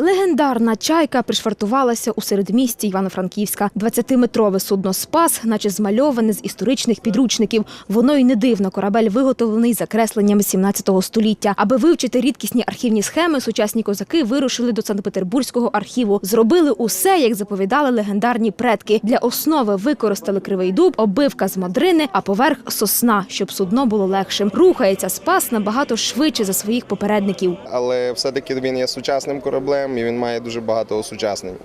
Легендарна чайка пришвартувалася у середмісті Івано-Франківська. 20-метрове судно Спас, наче змальоване з історичних підручників. Воно й не дивно. Корабель виготовлений за кресленнями 17 століття. Аби вивчити рідкісні архівні схеми, сучасні козаки вирушили до Санкт-Петербурзького архіву. Зробили усе, як заповідали легендарні предки. Для основи використали кривий дуб, оббивка з модрини, а поверх сосна, щоб судно було легшим. Рухається Спас набагато швидше за своїх попередників. але все-таки він є сучасним кораблем і він має дуже багато осучаснень.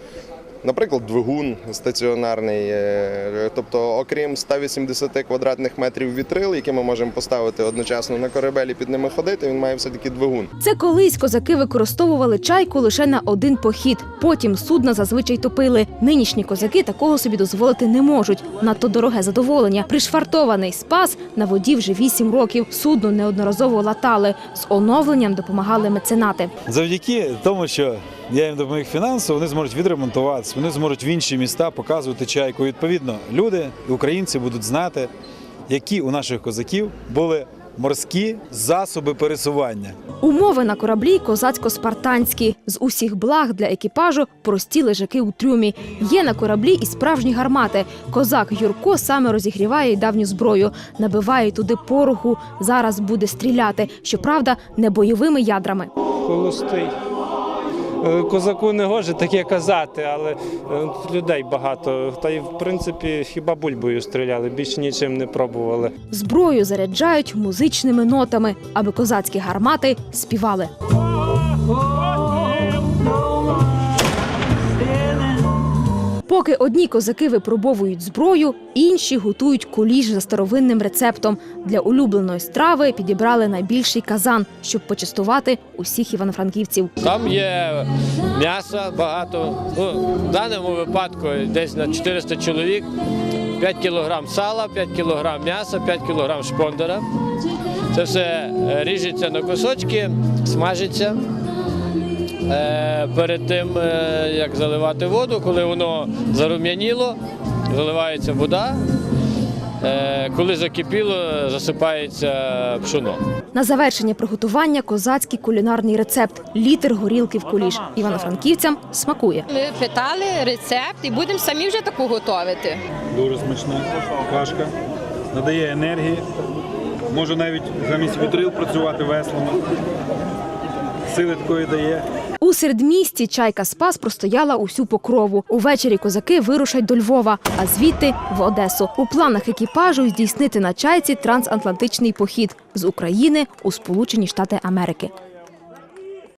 Наприклад, двигун стаціонарний, е, тобто, окрім 180 квадратних метрів вітрил, які ми можемо поставити одночасно на корабель і під ними ходити, він має все-таки двигун. Це колись козаки використовували чайку лише на один похід. Потім судна зазвичай топили. Нинішні козаки такого собі дозволити не можуть. Надто дороге задоволення. Пришвартований спас на воді вже вісім років. Судно неодноразово латали. З оновленням допомагали меценати. Завдяки тому, що я їм допоміг фінансово, вони зможуть відремонтуватися, вони зможуть в інші міста показувати чайку. Відповідно, люди, українці будуть знати, які у наших козаків були морські засоби пересування. Умови на кораблі козацько-спартанські. З усіх благ для екіпажу прості лежаки у трюмі. Є на кораблі і справжні гармати. Козак Юрко саме розігріває й давню зброю, набиває туди пороху. Зараз буде стріляти. Щоправда, не бойовими ядрами. холостий. Е, Козаку не гоже таке казати, але е, людей багато. Та й в принципі хіба бульбою стріляли, більш нічим не пробували. Зброю заряджають музичними нотами, аби козацькі гармати співали. Поки одні козаки випробовують зброю, інші готують куліш за старовинним рецептом. Для улюбленої страви підібрали найбільший казан, щоб почастувати усіх івано-франківців. Там є м'яса багато. Ну, в даному випадку десь на 400 чоловік. 5 кілограм сала, 5 кілограм м'яса, 5 кілограм шпондера. Це все е, ріжеться на кусочки, смажиться. Перед тим, е, як заливати воду, коли воно зарум'яніло, заливається вода. Е, Коли закипіло, засипається пшоно. На завершення приготування козацький кулінарний рецепт літр горілки в куліш. Івано-франківцям смакує. Ми питали рецепт і будемо самі вже таку готувати. Дуже смачна кашка, надає енергії. Може навіть замість вітрил працювати веслами. Сили такої дає. У середмісті чайка Спас простояла усю покрову. Увечері козаки вирушать до Львова, а звідти в Одесу. У планах екіпажу здійснити на чайці трансатлантичний похід з України у Сполучені Штати Америки.